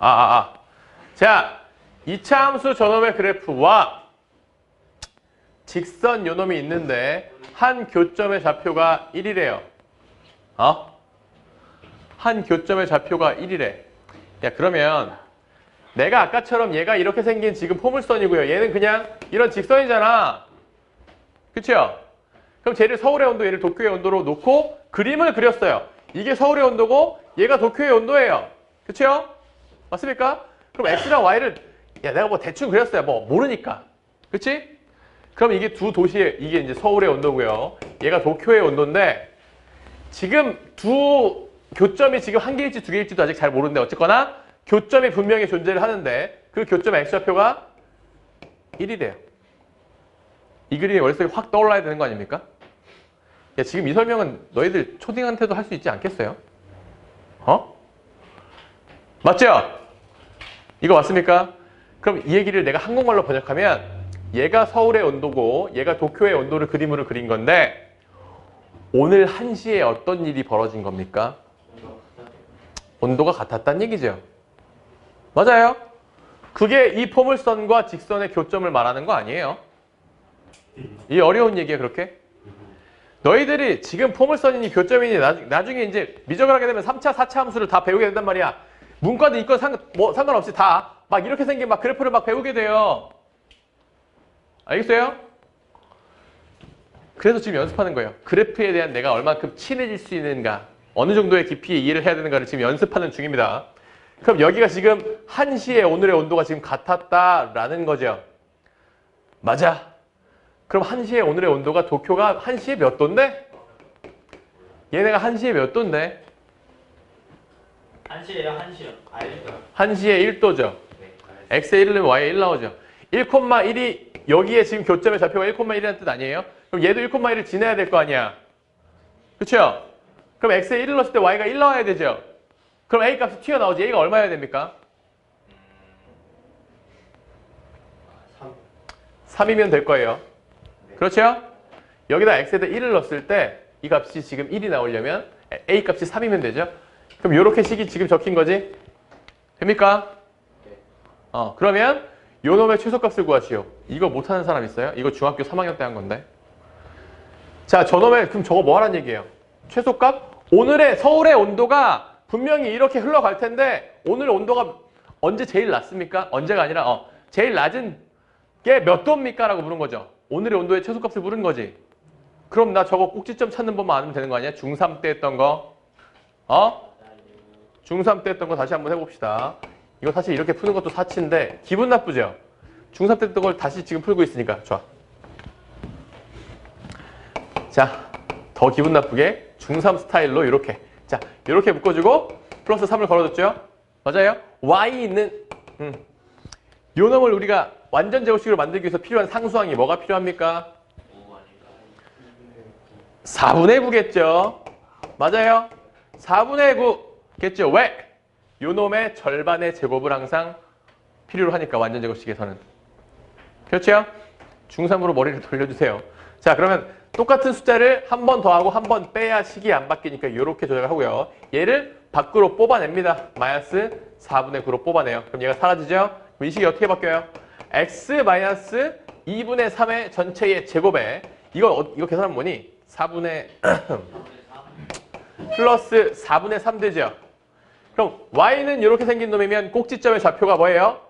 아, 아, 아. 자, 이차 함수 저놈의 그래프와 직선 요놈이 있는데 한 교점의 좌표가 1이래요. 어? 한 교점의 좌표가 1이래. 야, 그러면 내가 아까처럼 얘가 이렇게 생긴 지금 포물선이고요. 얘는 그냥 이런 직선이잖아. 그쵸? 그럼 쟤를 서울의 온도, 얘를 도쿄의 온도로 놓고 그림을 그렸어요. 이게 서울의 온도고 얘가 도쿄의 온도예요. 그쵸? 맞습니까? 그럼 x랑 y를 야 내가 뭐 대충 그렸어요. 뭐 모르니까. 그치? 그럼 이게 두 도시의 이게 이제 서울의 온도고요. 얘가 도쿄의 온도인데 지금 두 교점이 지금 한 개일지 두 개일지도 아직 잘 모르는데 어쨌거나 교점이 분명히 존재를 하는데 그 교점의 x좌표가 1이래요. 이 그림이 머릿속에 확 떠올라야 되는 거 아닙니까? 야, 지금 이 설명은 너희들 초딩한테도 할 수 있지 않겠어요? 어? 맞죠? 이거 맞습니까? 그럼 이 얘기를 내가 한국말로 번역하면 얘가 서울의 온도고 얘가 도쿄의 온도를 그림으로 그린 건데 오늘 1시에 어떤 일이 벌어진 겁니까? 온도가 같았단 얘기죠. 맞아요. 그게 이 포물선과 직선의 교점을 말하는 거 아니에요. 이 어려운 얘기야 그렇게? 너희들이 지금 포물선이니 교점이니 나, 나중에 이제 미적을 하게 되면 3차, 4차 함수를 다 배우게 된단 말이야. 문과든 이과 상, 뭐 상관없이 다 막 이렇게 생긴 막 그래프를 막 배우게 돼요. 알겠어요? 그래서 지금 연습하는 거예요. 그래프에 대한 내가 얼만큼 친해질 수 있는가, 어느 정도의 깊이의 이해를 해야 되는가를 지금 연습하는 중입니다. 그럼 여기가 지금 1시에 오늘의 온도가 지금 같았다라는 거죠. 맞아. 그럼 1시에 오늘의 온도가 도쿄가 1시에 몇 도인데? 얘네가 1시에 몇 도인데? 한시에요, 한시요. 알죠? 1시에 1도죠. 네. x에 1을 넣으면 y에 1 나오죠. 1,1이 여기에 지금 교점의 좌표가 1,1이라는 뜻 아니에요? 그럼 얘도 1,1을 지나야 될 거 아니야. 그렇죠? 그럼 x에 1을 넣었을 때 y가 1 나와야 되죠. 그럼 a 값이 튀어나오지. a가 얼마여야 됩니까? 3. 3이면 될 거예요. 그렇죠? 여기다 x에다 1을 넣었을 때 이 값이 지금 1이 나오려면 a 값이 3이면 되죠? 그럼 이렇게 식이 지금 적힌 거지? 됩니까? 어, 그러면 요 놈의 최소값을 구하시오. 이거 못하는 사람 있어요? 이거 중학교 3학년 때 한 건데. 자, 저놈의 그럼 저거 뭐 하란 얘기예요? 최소값? 오늘의 서울의 온도가 분명히 이렇게 흘러갈 텐데 오늘 온도가 언제 제일 낮습니까? 언제가 아니라 어, 제일 낮은 게 몇 도입니까? 라고 물은 거죠. 오늘의 온도의 최소값을 물은 거지. 그럼 나 저거 꼭지점 찾는 법만 알면 되는 거 아니야? 중3 때 했던 거. 어? 중3 때 했던 거 다시 한번 해봅시다. 이거 사실 이렇게 푸는 것도 사치인데 기분 나쁘죠? 중3 때 했던 걸 다시 지금 풀고 있으니까 좋아. 자, 더 기분 나쁘게 중3 스타일로 이렇게. 자, 이렇게 묶어주고 플러스 3을 걸어줬죠? 맞아요? y는 음, 요 놈을 우리가 완전 제곱식으로 만들기 위해서 필요한 상수항이 뭐가 필요합니까? 5 아닐까? 4분의 9겠죠. 맞아요. 4분의 9 겠죠. 왜? 요 놈의 절반의 제곱을 항상 필요로 하니까 완전 제곱식에서는. 그렇죠? 중3으로 머리를 돌려주세요. 자 그러면 똑같은 숫자를 한 번 더하고 한 번 빼야 식이 안 바뀌니까 이렇게 조작을 하고요. 얘를 밖으로 뽑아냅니다. 마이너스 4분의 9로 뽑아내요. 그럼 얘가 사라지죠? 그럼 이 식이 어떻게 바뀌어요? x 마이너스 2분의 3의 전체의 제곱에 이거 어- 이거 계산하면 뭐니? 4분의 플러스 4분의 3 되죠. 그럼 y는 이렇게 생긴 놈이면 꼭지점의 좌표가 뭐예요?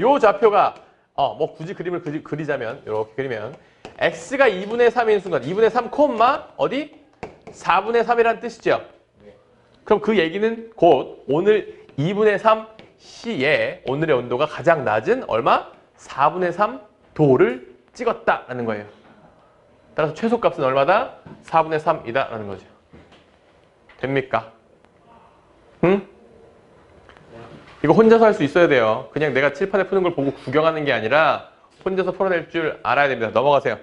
요 좌표가 어 뭐 굳이 그림을 그리, 그리자면 이렇게 그리면 x가 2분의 3인 순간 2분의 3 콤마 어디? 4분의 3이라는 뜻이죠. 그럼 그 얘기는 곧 오늘 2분의 3 시에 오늘의 온도가 가장 낮은 얼마? 4분의 3 도를 찍었다라는 거예요. 따라서 최소값은 얼마다? 4분의 3이다라는 거죠. 됩니까? 응? 이거 혼자서 할 수 있어야 돼요. 그냥 내가 칠판에 푸는 걸 보고 구경하는 게 아니라 혼자서 풀어낼 줄 알아야 됩니다. 넘어가세요.